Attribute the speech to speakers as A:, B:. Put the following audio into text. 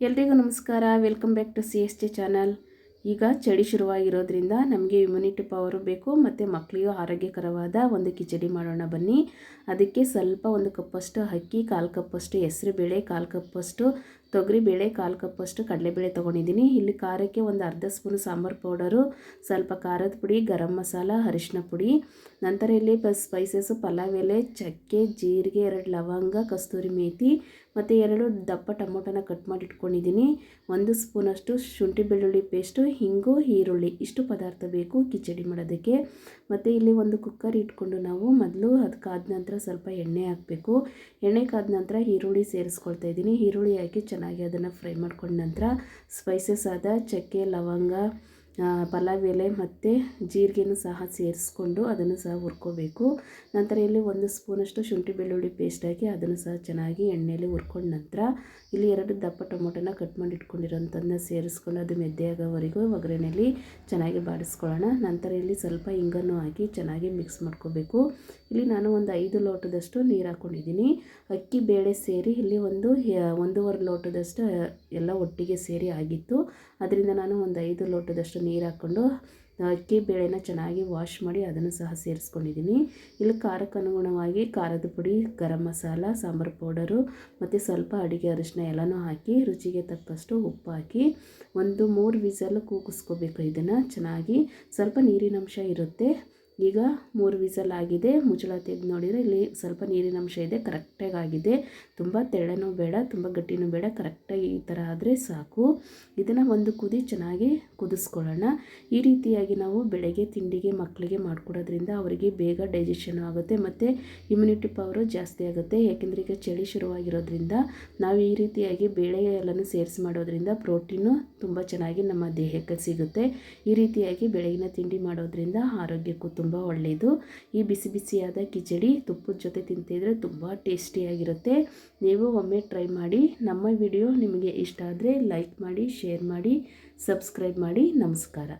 A: ಎಲ್ರಿಗೂ ನಮಸ್ಕಾರ. Welcome back to C S T channel ಈಗ ಚಳಿ ಶುರುವಾಗಿರೋದ್ರಿಂದ ನಮಗೆ ಇಮ್ಯುನಿಟಿ ಪವರು ಬೇಕು, ಮತ್ತು ಮಕ್ಕಳಿಗೂ ಆರೋಗ್ಯಕರವಾದ ಒಂದು ಕಿಚಡಿ ಮಾಡೋಣ ಬನ್ನಿ. ಅದಕ್ಕೆ ಸ್ವಲ್ಪ ಒಂದು ಕಪ್ಪಷ್ಟು ಅಕ್ಕಿ, ಕಾಲು ಕಪ್ಪಷ್ಟು ಹೆಸರು ಬೇಳೆ ಕಾಲು ಕಪ್ಪಷ್ಟು ತೊಗರಿಬೇಳೆ ಕಾಲು ಕಪ್ಪಷ್ಟು ಕಡಲೆಬೇಳೆ ತೊಗೊಂಡಿದ್ದೀನಿ. ಇಲ್ಲಿ ಖಾರಕ್ಕೆ ಒಂದು ಅರ್ಧ ಸ್ಪೂನು ಸಾಂಬಾರು ಪೌಡರು, ಸ್ವಲ್ಪ ಖಾರದ ಪುಡಿ, ಗರಂ ಮಸಾಲ, ಅರಿಶಿನ ಪುಡಿ, ನಂತರ ಇಲ್ಲಿ ಸ್ಪೈಸಸ್ಸು ಪಲಾವ್ ಎಲೆ, ಚಕ್ಕೆ, ಜೀರಿಗೆ, ಎರಡು ಲವಂಗ, ಕಸ್ತೂರಿ ಮೇಥಿ ಮತ್ತು ಎರಡು ದಪ್ಪ ಟೊಮೊಟೊನ ಕಟ್ ಮಾಡಿ ಇಟ್ಕೊಂಡಿದ್ದೀನಿ. ಒಂದು ಸ್ಪೂನಷ್ಟು ಶುಂಠಿ ಬೆಳ್ಳುಳ್ಳಿ ಪೇಸ್ಟು ಹಿಂಗು ಈರುಳ್ಳಿ ಇಷ್ಟು ಪದಾರ್ಥ ಬೇಕು ಕಿಚಡಿ ಮಾಡೋದಕ್ಕೆ. ಮತ್ತು ಇಲ್ಲಿ ಒಂದು ಕುಕ್ಕರ್ ಇಟ್ಕೊಂಡು ನಾವು ಮೊದಲು ಅದಕ್ಕಾದ ನಂತರ ಸ್ವಲ್ಪ ಎಣ್ಣೆ ಹಾಕಬೇಕು. ಎಣ್ಣೆ ಕಾದ ನಂತರ ಈರುಳ್ಳಿ ಸೇರಿಸ್ಕೊಳ್ತಾ ಇದ್ದೀನಿ. ಈರುಳ್ಳಿ ಹಾಕಿ ಚೆನ್ನಾಗಿ ಅದನ್ನು ಫ್ರೈ ಮಾಡ್ಕೊಂಡ ನಂತರ ಸ್ಪೈಸಸ್ ಆದ ಚಕ್ಕೆ ಲವಂಗ ಪಲಾವ್ ಎಲೆ ಮತ್ತು ಜೀರಿಗೆನೂ ಸಹ ಸೇರಿಸ್ಕೊಂಡು ಅದನ್ನು ಸಹ ಹುರ್ಕೋಬೇಕು. ನಂತರ ಇಲ್ಲಿ ಒಂದು ಸ್ಪೂನಷ್ಟು ಶುಂಠಿ ಬೆಳ್ಳುಳ್ಳಿ ಪೇಸ್ಟ್ ಹಾಕಿ ಅದನ್ನು ಸಹ ಚೆನ್ನಾಗಿ ಎಣ್ಣೆಯಲ್ಲಿ ಹುರ್ಕೊಂಡ ನಂತರ ಇಲ್ಲಿ ಎರಡು ದಪ್ಪ ಟೊಮೊಟೊನ ಕಟ್ ಮಾಡಿ ಇಟ್ಕೊಂಡಿರೋಂಥದ್ದನ್ನ ಸೇರಿಸ್ಕೊಂಡು ಅದು ಮೆದ್ದೆ ಆಗೋವರೆಗೂ ಒಗ್ಗರಣೆಯಲ್ಲಿ ಚೆನ್ನಾಗಿ ಬಾಡಿಸ್ಕೊಳ್ಳೋಣ. ನಂತರ ಇಲ್ಲಿ ಸ್ವಲ್ಪ ಹಿಂಗನ್ನು ಹಾಕಿ ಚೆನ್ನಾಗಿ ಮಿಕ್ಸ್ ಮಾಡ್ಕೋಬೇಕು. ಇಲ್ಲಿ ನಾನು ಒಂದು ಐದು ಲೋಟದಷ್ಟು ನೀರು ಹಾಕ್ಕೊಂಡಿದ್ದೀನಿ. ಅಕ್ಕಿ, ಬೇಳೆ ಸೇರಿ ಇಲ್ಲಿ ಒಂದು ಒಂದೂವರೆ ಲೋಟದಷ್ಟು ಎಲ್ಲ ಒಟ್ಟಿಗೆ ಸೇರಿ ಆಗಿತ್ತು. ಅದರಿಂದ ನಾನು ಒಂದು ಐದು ಲೋಟದಷ್ಟು ನೀರು ಹಾಕ್ಕೊಂಡು ಅಕ್ಕಿ ಬೇಳೆನ ಚೆನ್ನಾಗಿ ವಾಶ್ ಮಾಡಿ ಅದನ್ನು ಸಹ ಸೇರಿಸ್ಕೊಂಡಿದ್ದೀನಿ ಇಲ್ಲಿ ಖಾರಕ್ಕೆ ಅನುಗುಣವಾಗಿ ಖಾರದ ಪುಡಿ, ಗರಂ ಮಸಾಲ, ಸಾಂಬಾರು ಪೌಡರು ಮತ್ತು ಸ್ವಲ್ಪ ಅಡುಗೆ ಅರಿಶಿನ ಎಲ್ಲನೂ ಹಾಕಿ, ರುಚಿಗೆ ತಕ್ಕಷ್ಟು ಉಪ್ಪು ಹಾಕಿ, ಒಂದು ಮೂರು ವಿಸಲ್ ಕೂಗಿಸ್ಕೋಬೇಕು ಇದನ್ನು. ಚೆನ್ನಾಗಿ ಸ್ವಲ್ಪ ನೀರಿನಂಶ ಇರುತ್ತೆ. ಈಗ ಮೂರು ವಿಸಲ್ ಆಗಿದೆ ಮುಚ್ಚಳ ತೆಗೆದು ನೋಡಿದರೆ ಇಲ್ಲಿ ಸ್ವಲ್ಪ ನೀರಿನ ಅಂಶ ಇದೆ. ಕರೆಕ್ಟಾಗಿ ಆಗಿದೆ. ತುಂಬ ತೆಳ್ಳನೂ ಬೇಡ, ತುಂಬ ಗಟ್ಟಿನೂ ಬೇಡ. ಕರೆಕ್ಟಾಗಿ ಈ ಥರ ಆದರೆ ಸಾಕು. ಇದನ್ನು ಒಂದು ಕುದಿ ಚೆನ್ನಾಗಿ ಕುದಿಸ್ಕೊಳ್ಳೋಣ. ಈ ರೀತಿಯಾಗಿ ನಾವು ಬೆಳಗ್ಗೆ ತಿಂಡಿಗೆ ಮಕ್ಕಳಿಗೆ ಮಾಡಿಕೊಡೋದ್ರಿಂದ ಅವರಿಗೆ ಬೇಗ ಡೈಜೆಷನ್ ಆಗುತ್ತೆ ಮತ್ತು ಇಮ್ಯುನಿಟಿ ಪವರು ಜಾಸ್ತಿ ಆಗುತ್ತೆ. ಯಾಕೆಂದರೆ ಈಗ ಚಳಿ ಶುರುವಾಗಿರೋದ್ರಿಂದ ನಾವು ಈ ರೀತಿಯಾಗಿ ಬೇಳೆ ಎಲ್ಲನೂ ಸೇರಿಸಿ ಮಾಡೋದ್ರಿಂದ ಪ್ರೋಟೀನು ತುಂಬ ಚೆನ್ನಾಗಿ ನಮ್ಮ ದೇಹಕ್ಕೆ ಸಿಗುತ್ತೆ. ಈ ರೀತಿಯಾಗಿ ಬೆಳಗಿನ ತಿಂಡಿ ಮಾಡೋದ್ರಿಂದ ಆರೋಗ್ಯಕ್ಕೂ ತುಂಬ ತುಂಬ ಒಳ್ಳೆಯದು. ಈ ಬಿಸಿ ಬಿಸಿಯಾದ ಕಿಚಡಿ ತುಪ್ಪದ ಜೊತೆ ತಿಂತಿದ್ರೆ ತುಂಬ ಟೇಸ್ಟಿಯಾಗಿರುತ್ತೆ. ನೀವು ಒಮ್ಮೆ ಟ್ರೈ ಮಾಡಿ, ನಮ್ಮ ವಿಡಿಯೋ ನಿಮಗೆ ಇಷ್ಟ ಆದರೆ ಲೈಕ್ ಮಾಡಿ, ಶೇರ್ ಮಾಡಿ, ಸಬ್ಸ್ಕ್ರೈಬ್ ಮಾಡಿ. ನಮಸ್ಕಾರ.